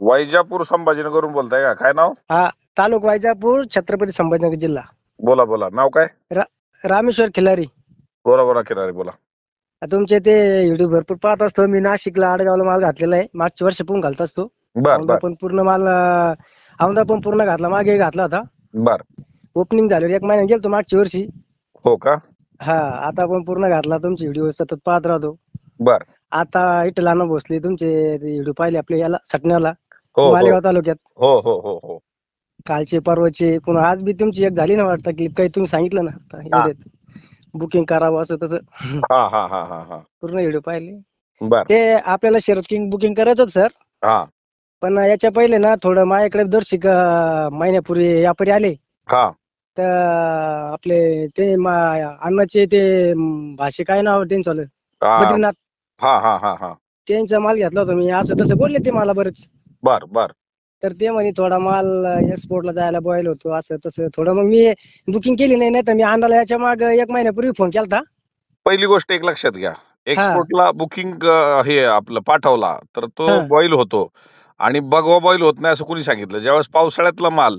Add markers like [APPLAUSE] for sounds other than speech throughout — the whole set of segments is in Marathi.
वैजापूर संभाजीनगरवरून बोलताय का? काय नाव? तालुका वायजापूर छत्रपती संभाजीनगर जिल्हा. बोला बोला. नाव काय? रामेश्वर खिलारी. बोला बोला किनारे बोला. तुमचे ते व्हिडिओ भरपूर पाहत असतो. मी नाशिकला आडगावला माल घातलेला आहे. मागच्या वर्षी पण घालत असतो. बर औंधा बर. पण पूर्ण माल औंधा पण पूर्ण घातला. मागे घातला होता. बर. ओपनिंग झाल्यावर एक महिना गेलतो मागच्या वर्षी. हो का? हा आता पण पूर्ण घातला. तुमचे व्हिडिओ सतत पाहत राहतो. बर. आता इटलाना भोसले तुमचे व्हिडिओ पाहिले आपले याला सटण्याला. हो हो. मालेगाव तालुक्यात. हो हो हो हो. कालचे परवाचे पुन्हा आज बी तुमची एक झाली ना वाटतं क्लिप काही तुम्ही सांगितलं ना? आता एवढ्यात बुकिंग करावं असं तसं. हा हा हा हा हा. पूर्ण व्हिडिओ पाहिले. बर. ते आपल्याला शरद किंग बुकिंग करायचं होतं सर हा. पण याच्या पहिले ना थोडं माझ्याकडे दर्शिक महिन्यापूर्वी व्यापारी आले. हा. तर आपले ते मा- अण्णाचे ते भाषे काय नाव त्यांचं आलं? हा. बद्रीनाथ. हा हा हा हा. त्यांचा माल घेतला होता मी. असं तसं बोलले ते मला बरेच. बर बर. तर ते म्हणे थोडा माल एक्सपोर्टला जायला बॉईल होतो असं तसं थोडं. मग मी बुकिंग केली नाही नाही तर मी अण्णाला याच्या माग एक महिन्यापूर्वी फोन केलता. पहिली गोष्ट एक लक्षात घ्या. एक्सपोर्टला बुकिंग हे आपलं पाठवला तर तो हा. बॉईल होतो. आणि बगवा बॉईल होत नाही असं कोणी सांगितलं. ज्यावेळेस पावसाळ्यातला माल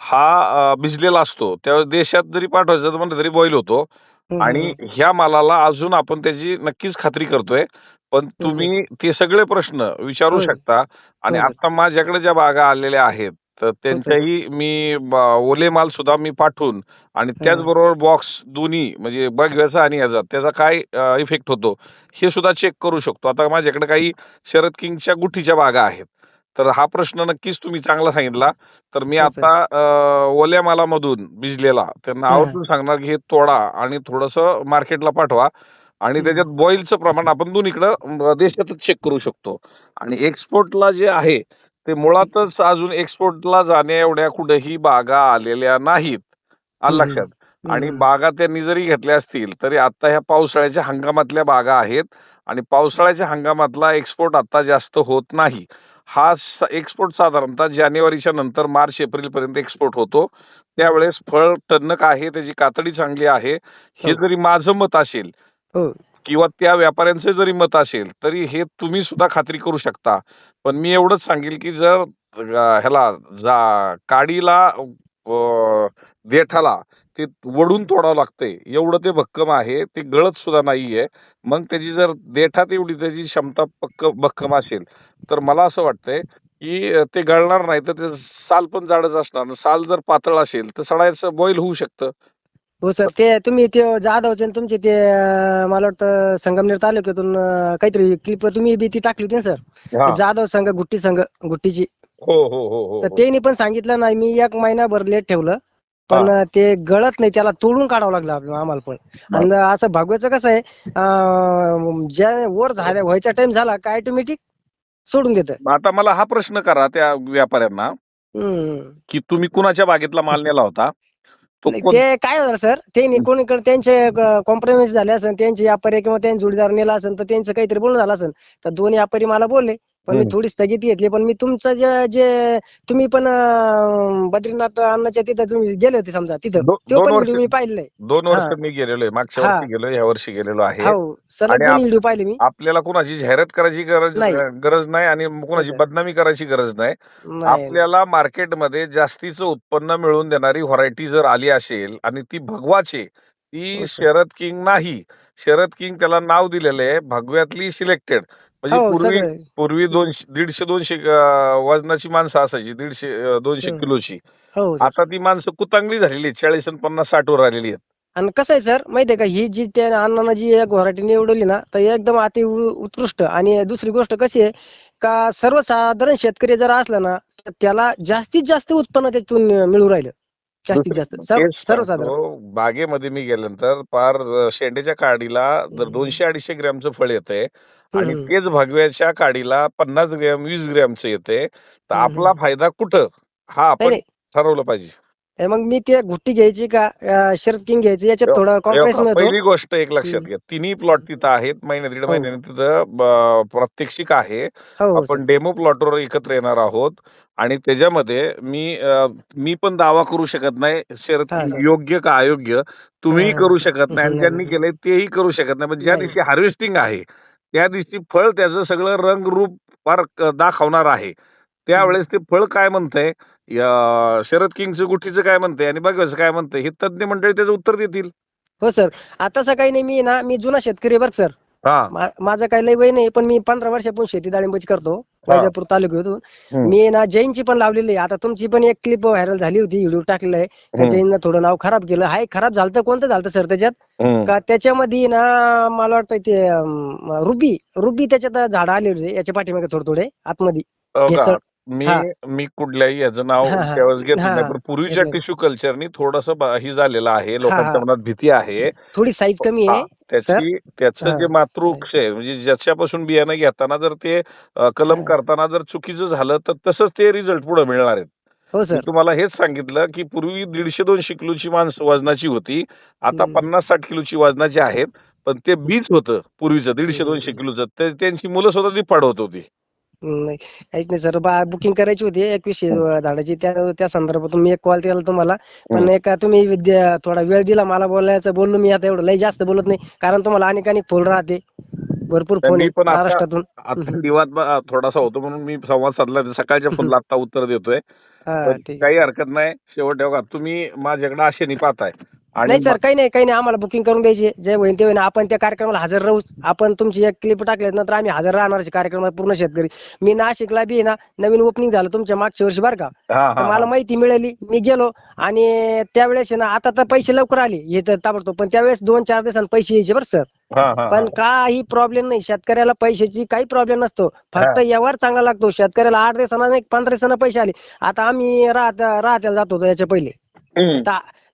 हा अं, भिजलेला असतो त्यावेळेस देशात जरी पाठवायचं तर म्हणलं तरी बॉईल होतो आणि. ह्या मालाला अजून आपण त्याची नक्कीच खात्री करतोय. पण तुम्ही ते सगळे प्रश्न विचारू होय. शकता आणि हो. आता माझ्याकडे ज्या बागा आलेल्या आहेत तर त्यांच्याही मी ब- ओले माल सुद्धा मी पाठवून आणि त्याचबरोबर बॉक्स दोन्ही म्हणजे बघव्याचा आणि याचा त्याचा काय इफेक्ट होतो हे सुद्धा चेक करू शकतो आता माझ्याकडे काही शरद किंगच्या गुठीच्या बागा आहेत तर हा प्रश्न नक्कीच तुम्ही चांगला सांगितला तर मी हो. आता अं, ओल्या मालामधून भिजलेला त्यांना हा. आवर्जून सांगणार की हे तोडा आणि थोडस मार्केटला पाठवा आणि. त्याच्यात बॉईलचं प्रमाण आपण दोन्हीकडं देशातच चेक करू शकतो आणि एक्सपोर्टला जे आहे ते मुळातच अजून एक्सपोर्टला जाण्या एवढ्या कुठेही बागा आलेल्या नाहीत आलं. लक्षात आणि. बागा त्यांनी जरी घेतल्या असतील तरी आता ह्या पावसाळ्याच्या हंगामातल्या बागा आहेत आणि पावसाळ्याच्या हंगामातला एक्सपोर्ट आता जास्त होत नाही हा एक्सपोर्ट साधारणतः जानेवारीच्या नंतर मार्च एप्रिल पर्यंत एक्सपोर्ट होतो त्यावेळेस फळ टणक आहे त्याची कातडी चांगली आहे हे हो. जरी माझं मत असेल. हो. किंवा त्या व्यापाऱ्यांचे जरी मत असेल तरी हे तुम्ही सुद्धा खात्री करू शकता. पण मी एवढंच सांगेल की जर ह्याला जा काडीला देठाला ते वडून तोडावं लागतंय. एवढं ते भक्कम आहे ते गळत सुद्धा नाहीये. मग त्याची जर देठात एवढी त्याची क्षमता पक्क भक्कम असेल तर मला असं वाटतंय की ते गळणार नाही तर ते साल पण जाडच असणार. साल जर पातळ असेल तर सडायचं बॉईल होऊ शकतं. हो सर ते तुम्ही ते जाधवचे आणि तुमचे ते अं, मला वाटतं संगमनेर तालुक्यातून अं, काहीतरी क्लिप तुम्ही बी ती टाकली होती ना सर? हा. जाधव संघ गुट्टी संघ गुट्टीची. हो हो हो हो तर हो. त्यांनी पण सांगितलं नाही मी एक महिनाभर लेट ठेवलं. पण ते गळत नाही त्याला तोडून काढावं लागलं आपलं- आम्हाला पण. आणि असं भागवायचं कसं आहे अं, ज्या वर झाल्या व्हायचा टाइम झाला का ऑटोमॅटिक सोडून देत. मग आता मला हा प्रश्न करा त्या व्यापाऱ्यांना की तुम्ही कुणाच्या बागेतला माल नेला होता? तो कोण- ते काय झालं सर? त्यांनी कोणीकडे त्यांचे कॉम्प्रोमाइज झाले असेल त्यांचे व्यापारी किंवा त्यांचे जोडीदार नेला असेल तर त्यांचं काहीतरी बोलणं झालं असेल तर दोन व्यापारी मला बोलले पण मी. थोडी स्थगिती घेतली पण मी तुमचं जे जे तुम्ही पण अं, बद्रीनाथ अण्णाच्या तिथं तुम्ही गेले होते समजा तिथं दो- तो दोन पण वर्ष व्हिडिओ मी पाहिलेला आहे दोन वर्ष हा. मी गेलेलो आहे मागच्या हा. वर्षी गेलो ह्या वर्षी गेलेलो आहे हो सलग आणि दोन्ही आप- व्हिडिओ पाहिले मी आपल्याला कोणाची जाहिरात करायची गरज नाही. गरज नाही आणि कोणाची. बदनामी करायची गरज नाही नाही आपल्याला मार्केटमध्ये जास्तीचं उत्पन्न मिळवून देणारी व्हरायटी जर आली असेल आणि ती भगवाची ती हो. शरद किंग नाही. शरद किंग त्याला नाव दिलेलं आहे भगव्यातली सिलेक्टेड म्हणजे हो पूर्वी सगळं. पूर्वी दोनशे दीडशे दोनशे अं, वजनाची माणसं असायची दीडशे अं, दोनशे हम्म. किलोची. हो. सर. आता ती माणसं कुतांगली झालेली आहेत चाळीस आणि पन्नास साठ वर आलेली आहेत. आणि कसं आहे सर माहितीये का ही जी त्या अण्णानं जी एक व्हरायटी निवडली ना तर एकदम अति उ- उत्कृष्ट. आणि दुसरी गोष्ट कशी आहे का सर्वसाधारण शेतकरी जर असला ना तर त्याला जास्तीत जास्त उत्पन्न त्यातून मिळू राहिलं. जास्तीत जास्त [LAUGHS] सर्व- सर्वसाधारण सांगतो, बागेमध्ये मी गेल्यानंतर पार अं, शेंड्याच्या काडीला जर. दोनशे अडीचशे ग्रॅमचं फळ येतंय आणि हम्म. तेच भगव्याच्या काडीला पन्नास ग्रॅम वीस ग्रॅमचं येते तर हम्म. आपला फायदा कुठं हा नाही आपण नाही ठरवलं पाहिजे हे मग मी ते गुट्टी घ्यायची का अं, शरद किंग घ्यायची याच्यात थोडं कॉम्प्रेस बघा, मिळतो पहिली गोष्ट एक लक्षात. घ्या तिन्ही प्लॉट तिथं आहेत महिन्या दीड हो. महिन्याने तिथं ब- प्रात्यक्षिक आहे हो हो आपण डेमो प्लॉटवर एकत्र येणार आहोत आणि त्याच्यामध्ये मी अं, मी पण दावा करू शकत नाही शरद हा, हा. योग्य का अयोग्य तुम्हीही हा. करू शकत नाही आणि ज्यांनी नाही. केलंय तेही करू शकत नाही पण ज्या नाही. दिवशी हार्वेस्टिंग आहे त्या दिवशी फळ त्याचं सगळं रंग रूप फार क- दाखवणार आहे त्यावेळेस ते फळ काय म्हणतंय या शरद किंगचं गुठीचं काय म्हणतंय आणि बघायचं काय म्हणतंय हे तज्ज्ञ मंडळी त्याचं उत्तर देतील. हो सर. आता असं काही नाही मी ना मी जुना शेतकरी बरं सर. हा. मा- माझं काही लय वय नाही पण मी पंधरा वर्षापासून शेती डाळिंबाची करतो वैजापूर तालुक्यातून. हम्म. मी ना जैनची पण लावलेली आहे. आता तुमची पण एक क्लिप व्हायरल झाली होती व्हिडिओ टाकलेला आहे. हम्म. जैननं थोडं नाव खराब केलं. हाय खराब झालं कोणतं झालं सर त्याच्यात? हम्म. का त्याच्यामध्ये ना मला वाटतं ते अं, रुबी रुबी त्याच्यात झाड आले होते याच्या पाठीमागे थोडे थोडे आतमध्ये. हो का? मी हा. मी कुठल्याही याचं नाव हा, हा. त्यावेळेस घेतलं हा, नाही हा. पण पूर्वीच्या. टिश्यू कल्चरनी थोडस ही झालेलं आहे हा. लोकांच्या मनात भीती आहे थोडी साईज कमी हा, आहे त्याची त्याचं हा. जे मातृवृक्ष आहे म्हणजे ज्याच्यापासून बियाणं घेताना जर ते अ, कलम हा. करताना जर चुकीचं झालं तर तसंच ते रिझल्ट पुढे मिळणार आहेत हो मी सर तुम्हाला हेच सांगितलं की पूर्वी दीडशे दोनशे किलोची माणसं वजनाची होती आता. पन्नास साठ किलोची वजनाची आहेत पण ते बीज होतं पूर्वीचं दीडशे. दोनशे किलोचं ते त्यांची मुलं सुद्धा ती होत होती नाही काहीच नाही. सर बा बुकिंग करायची होती एकवीसशे झाडाची त्या त्या संदर्भातून मी एक कॉल केला तुम्हाला. पण. एक तुम्ही विद्या थोडा वेळ दिला मला बोलायचं बोललो मी आता एवढं लय जास्त बोलत नाही. कारण तुम्हाला अनेक अनेक फोन राहते. भरपूर फोन मी पण आता- महाराष्ट्रातून. आता. विवाद ब- थोडासा होतो म्हणून मी संवाद साधला सकाळच्या फोनला आता उत्तर देतोय. हा पण ठीक काही हरकत नाही. शेवट बघा तुम्ही माझ्याकडे आशेने पाहताय. आणि नाही सर काही नाही काही नाही. आम्हाला बुकिंग करून द्यायची जे होईल ते होईल आपण त्या कार्यक्रमाला हजर राहू आपण तुमची एक क्लिप टाकल्यात नंतर आम्ही हजर राहणार कार्यक्रमात पूर्ण शेतकरी. मी नाशिकला बी आहे ना नवीन ओपनिंग झालं तुमच्या मागच्या वर्षी बरं का. हा तर हा. मला माहिती मिळाली. मी गेलो आणि त्यावेळेस आहे ना आता तर पैसे लवकर आले. हे तर ताबडतोब. पण त्यावेळेस दोन चार दिवसांनी पैसे यायचे बरं सर. पण काही प्रॉब्लेम नाही. शेतकऱ्याला पैशाची काही प्रॉब्लेम नसतो. फक्त व्यवहार चांगला लागतो. शेतकऱ्याला आठ दिवसांना नाही पंधरा दिवसांना पैसे आले. आता आम्ही राहत राहत्याला जात होतो याच्या पहिले.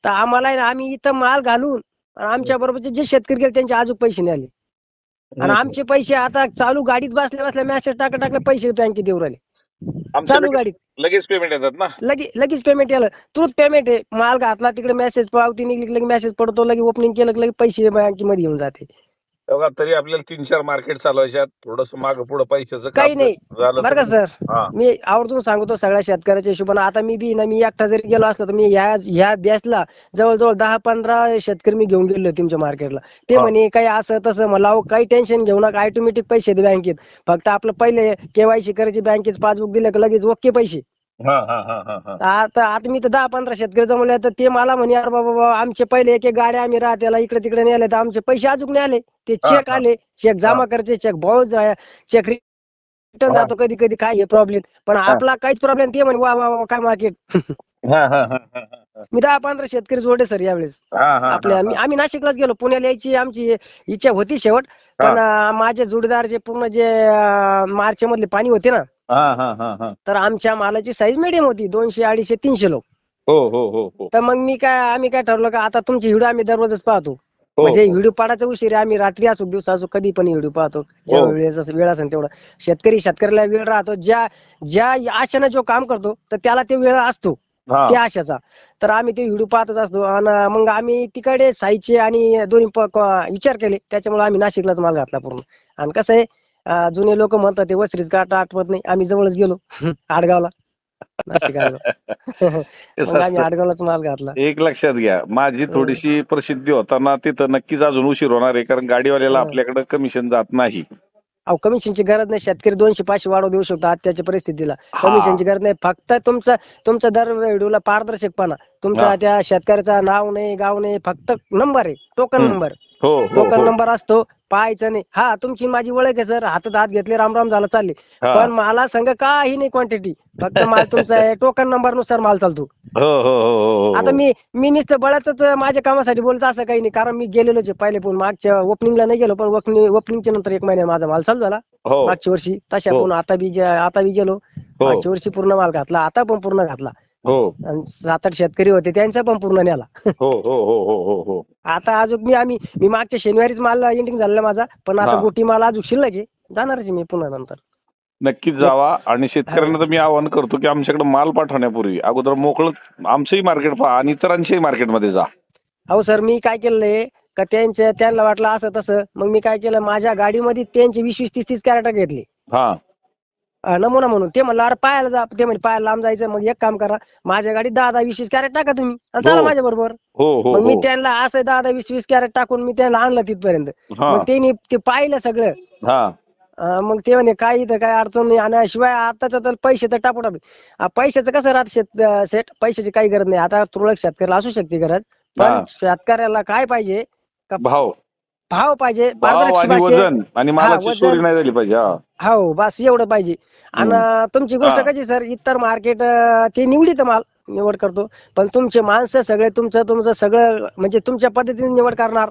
तर आम्हाला आम्ही इथं माल घालून आमच्या बरोबरचे जे शेतकरी गेले त्यांचे अजून पैसे नाही आले आणि आमचे पैसे आता चालू गाडीत बसल्या बसल्या मॅसेज टाकत टाकले पैसे बँकेत देऊ राहिले. चालू लगेच- गाडीत. लगेच पेमेंट येतात ना? लगे लगेच पेमेंट आलं तुरंत पेमेंट आहे. माल घातला तिकडे मेसेज पावती निघली की लगे मेसेज पडतो लगे ओपनिंग केलं की लगे पैसे बँकेमध्ये येऊन जाते. बघा तरी आपल्याला तीन चार मार्केट चालवायच्यात. थोडस माग पुढे पैशाचं काही काम नाही. झालं बरं का तर- सर? हा. मी आवर्जून सांगतो सगळ्या शेतकऱ्याच्या हिशोबाने. आता मी बी ना मी एकटा जरी गेलो असलो तर मी ह्या ह्या बॅचला जवळजवळ दहा पंधरा शेतकरी मी घेऊन गेलो तुमच्या मार्केटला ते हा. म्हणे काही असं तसं मला अहो, काही टेन्शन घेऊ नका. ऑटोमॅटिक पैसे दे बँकेत फक्त आपलं पहिले केवायसी करायची बँकेत पासबुक दिलं की लगेच ओके पैसे. हा हा हा हा हा. आता आता मी तर दहा पंधरा शेतकरी जमले तर ते मला म्हणे अरे बाबा बाबा आमचे पहिले एक एक गाड्या आम्ही राहत्याला इकडे तिकडे नेले तर आमचे पैसे अजून नाही आले ते हा, चेक हा. आले चेक जमा करायचे चेक भाऊ चेक रिटर्न हा. जातो कधी कधी काय हे प्रॉब्लेम पण आपला काहीच प्रॉब्लेम ते म्हणे वा वा वा काय मार्केट हा हा हा हा हा. मी दहा पंधरा शेतकरी जोडे सर यावेळेस. हा हा आपल्या हा. आम्ही आम्ही नाशिकलाच गेलो पुण्याला यायची आमची इच्छा होती शेवट पण अं, माझे जोडीदार जे पूर्ण जे मार्च मधले पाणी होते ना हा हा हा हा. तर आमच्या मालाची साईज मिडियम होती दोनशे अडीचशे तीनशे लोक. हो हो हो हो. तर मग मी काय आम्ही काय ठरवलं का आता तुमची व्हिडिओ आम्ही दररोजच पाहतो. हो, म्हणजे. व्हिडिओ पाडायचा उशीर आहे आम्ही रात्री असो दिवसा असो कधी पण व्हिडिओ पाहतो. जेव्हा हो. वेळ वेळ असेल तेवढा. शेतकरी शेतकऱ्याला वेळ राहतो ज्या ज्या आशेनं जो काम करतो तर त्याला ते वेळ असतो. हा. त्या आशेचा. तर आम्ही ते व्हिडिओ पाहतच असतो. आणि मग आम्ही तिकडे साईजचे आणि दोन्ही प- क- विचार केले. त्याच्यामुळे आम्ही नाशिकलाच माल घातला पूर्ण. आणि कसं आहे अं, जुने लोक म्हणतात ते वसरीच काटा आठवत नाही. आम्ही जवळच गेलो. आडगावला. नाशिक आडगाव. [LAUGHS] कसं मग आम्ही असतं? आडगावलाच माल घातला. एक लक्षात घ्या. माझी थोडीशी प्रसिद्धी होताना तिथं नक्कीच अजून उशीर होणार आहे कारण गाडीवाल्याला हं. आपल्याकडे कमिशन जात नाही. अहो कमिशनची गरज नाही. शेतकरी दोनशे पाचशे वाढवू देऊ शकतो आजच्या परिस्थितीला. हा. कमिशनची गरज नाही. फक्त तुमचा तुमचा दर व्हिडिओला पारदर्शकपणा. तुमचा हा. त्या शेतकऱ्याचा नाव नाही गाव नाही फक्त नंबर आहे. टोकन. नंबर हो हो टोकन हो. नंबर असतो पाहायचं नाही. हा तुमची माझी ओळख आहे सर हातात हात घेतले राम राम झाला चालले. हा. पण मला संग काही नाही क्वांटिटी फक्त [LAUGHS] माल तुमचा आहे टोकन नंबरनुसार माल चालतो. हो हो हो हो, हो. आता मी मी नुसतं बळच माझ्या कामासाठी बोलत असं काही नाही. कारण मी गेलेलोच पहिले पण मागच्या ओपनिंगला नाही गेलो पण ओपनिंग ओपनिंगच्या नंतर एक महिन्यात माझा माल चालू झाला. हो. मागच्या वर्षी. तशा हो. पण आता बी आता बी गेलो. हो. मागच्या वर्षी पूर्ण माल घातला आता पण पूर्ण घातला. हो. आणि सात आठ शेतकरी होते त्यांचा पण पूर्ण नेला हो हो हो हो हो हो. आता अजून मी आम्ही मी मागच्या शनिवारीच माल एंडिंग झालेला माझा पण आता हा. गोटी माल अजून शिल्लक आहे. जाणारच मी पुन्हा नंतर. नक्कीच जावा. आणि शेतकऱ्यांना तर मी आवाहन करतो की आमच्याकडे माल पाठवण्यापूर्वी अगोदर मोकळं आमचंही मार्केट पहा आणि इतरांच्याही मार्केटमध्ये जा. अहो सर मी काय केलंय का त्यांच्या त्यांना वाटलं असं तसं मग मी काय केलं माझ्या गाडीमध्ये त्यांचे वीस वीस तीस तीस कॅरेटर घेतले. हा. नमुना म्हणून. ते म्हणलं अरे पायाला जा. ते म्हणजे पायाला लांब जायचं मग एक काम करा. माझ्या गाडीत दहा दहा वीस वीस कॅरेट टाका तुम्ही आणि चला हो. माझ्या बरोबर. हो हो मग मी हो. त्यांना असं दहा दहा वीस वीस कॅरेट टाकून मी त्यांना आणलं तिथपर्यंत. हा. मग त्यांनी ते पाहिलं सगळं. हा. अं, मग ते म्हणे काय इथं काय अडचण नाही. आणि शिवाय आताच तर पैसे तर टाकू टाकू आ, पैशाचं कसं राहत शेत अं, सेट पैशाची काही गरज नाही. आता तुरळक शेतकऱ्याला असू शकते गरज. हा. पण शेतकऱ्याला काय पाहिजे? का भाव. भाव पाहिजे. भाव आणि. वजन. आणि मालाची वजन. चोरी नाही झाली पाहिजे हा. हो बस एवढं पाहिजे. आणि तुमची गोष्ट हा. कशी सर? इतर मार्केट ते निवडीत माल निवड करतो. पण तुमचे माणसं सगळे तुमचं तुमचं सगळं म्हणजे तुमच्या पद्धतीने निवड करणार.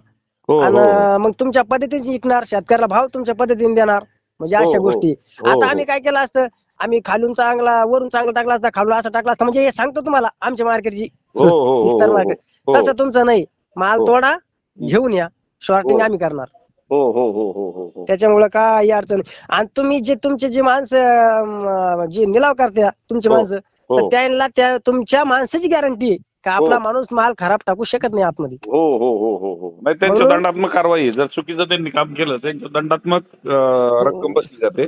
हो हो. आणि मग तुमच्या पद्धतीने विकणार शेतकऱ्याला भाव तुमच्या पद्धतीने देणार. म्हणजे हो, अशा हो. गोष्टी. हो, आता हो. आम्ही काय केलं असतं आम्ही खालून चांगला वरून चांगला टाकला असता खालून असं टाकला असता म्हणजे हे सांगतो तुम्हाला आमच्या मार्केटची हो हो हो इतर हो, मार्केट हो. तसं तुमचं नाही. माल हो. तोडा घेऊन या. शॉर्टिंग हो. आम्ही करणार हो हो हो हो हो हो त्याच्यामुळे काही अडचण नाही. आणि तुम्ही जे तुमचे जे माणसं अं, जे निलाव करते तुमचे हो. माणसं हो तर त्यांना त्या तुमच्या माणसाची गॅरंटी आहे का आपला. माणूस माल खराब टाकू शकत नाही आतमध्ये हो हो हो हो हो नाही त्यांच्या म्हणून- दंडात्मक कारवाई आहे. जर चुकीचं त्यांनी काम केलं त्यांच्या दंडात्मक अं, रक्कम बसली जाते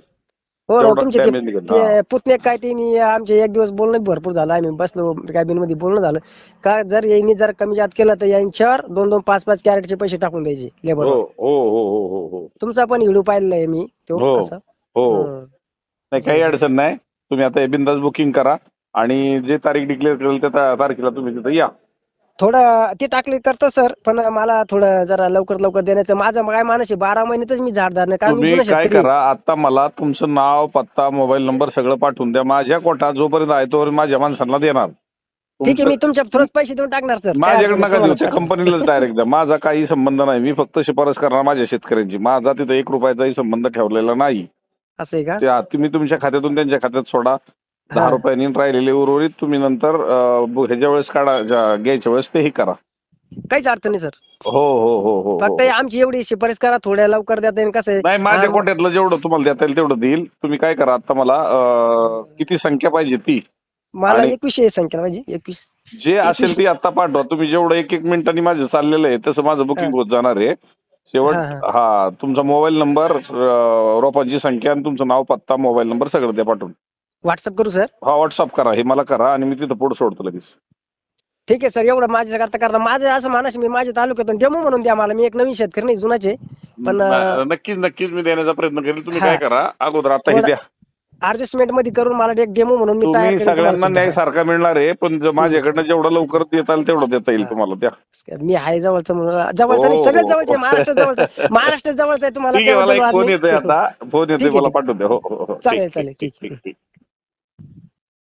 हो ना तुमचे ते- damage निघेल. हा. ते पुतणे काय ते नी आमचे एक दिवस बोलणं भरपूर झालं आम्ही बसलो कॅबिनमध्ये बोलणं झालं का जर यांनी जर कमी जात केलं तर यांच्यावर दोन दोन पाच पाच कॅरेटचे पैसे टाकून द्यायचे लेबर हो हो हो हो हो हो तुमचा पण व्हिडिओ पाहिलेला आहे मी तो हो. हो हम्म. नाही काही अडचण नाही तुम्ही आता बिंदास बुकिंग करा आणि जे तारीख डिक्लेअर करेल त्या ता- तारखेला तुम्ही तिथं या थोडं ते टाकले करतो सर पण मला थोडं जरा लवकर लवकर देण्याचं माझं काय मानस आहे बारा महिन्यातच मी कारण मी तुम्ही जुना काय शेतकरी आहे. करा आता मला तुमचं नाव पत्ता मोबाईल नंबर सगळं पाठवून द्या. माझ्या कोटा जोपर्यंत आहे तोपर्यंत माझ्या माणसांना देणार. ठीक आहे तुमचं- मी तुमच्या थोडंच पैसे देऊन टाकणार सर माझ्याकडे नका देऊ त्या कंपनीलाच डायरेक्ट द्या. माझा काही संबंध नाही. मी फक्त शिफारस करणार माझ्या शेतकऱ्यांची. माझा तिथं एक रुपयाचाही संबंध ठेवलेला नाही. असं आहे का? तुम्ही तुमच्या खात्यातून त्यांच्या खात्यात सोडा. दहा. रुपयांनी राहिलेले उर्वरित तुम्ही नंतर अं, बु- ह्याच्या वेळेस काढा ज्या- घ्यायच्या वेळेस तेही करा. काहीच अडचण नाही सर. हो हो हो हो फक्त हो. आमची एवढी शिफारस करा थोड्या लवकर देता येईल कसं आहे? नाही माझ्या कोट्यातलं जेवढं तुम्हाला देता येईल तेवढं देईल. तुम्ही काय करा आता मला अं, किती संख्या पाहिजे ती? मला आणि- एकवीसशे संख्या पाहिजे एकवीस जे असेल ती आता पाठवा. तुम्ही जेवढं एक एक मिनिटांनी माझं चाललेलं आहे तसं माझं बुकिंग होत जाणार आहे. शेवट हा, हा. हा तुमचा मोबाईल नंबर रोपांची संख्या आणि तुमचं नाव पत्ता मोबाईल नंबर सगळं द्या पाठवून. व्हॉट्सअप करू सर हा व्हॉट्सअप करा. हे मला करा आणि मी तिथं पुढे सोडतो लगेच. ठीक आहे सर एवढं माझ्या करता करता माझं असं मानस मी माझ्या तालुक्यातून डेमो म्हणून द्या मला. मी एक नवीन शेतकरी नाही जुनाचे पण, अं, न- नक्कीच नक्कीच मी देण्याचा प्रयत्न करेल. तुम्ही हा. काय करा अगोदर आता हे थोडा- द्या. ऍडजस्टमेंटमध्ये करून मला एक डेमो म्हणून मी तयार तुम्ही करेन तुम्हाला सगळ्यांना न्याय सुद्धा. सारखा मिळणार आहे पण माझ्याकडनं जेवढं लवकर देता येईल तेवढं देता येईल हा. तुम्हाला. द्या. मी आहे जवळचं म्हणून जवळचं नाही हो, हो. जवळचे महाराष्ट्र जवळचं महाराष्ट्र [LAUGHS] जवळचं आहे तुम्हाला ठीक आहे मला त्याबद्दल एक वाद फोन नाही. येतोय आता. फोन ठीक येतोय आहे, मला ठीक. पाठवून द्या. हो हो हो. चालेल, ठीक, चालेल, ठीक ठीक. ठीक ठीक.